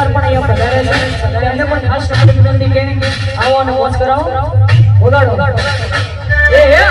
ગિરનાર પણ અહીંયા વધારે છે. એમને પણ ખાસ વિનંતી કે આવો અને મોજ કરાવો. બોલાડો. એ એ! હે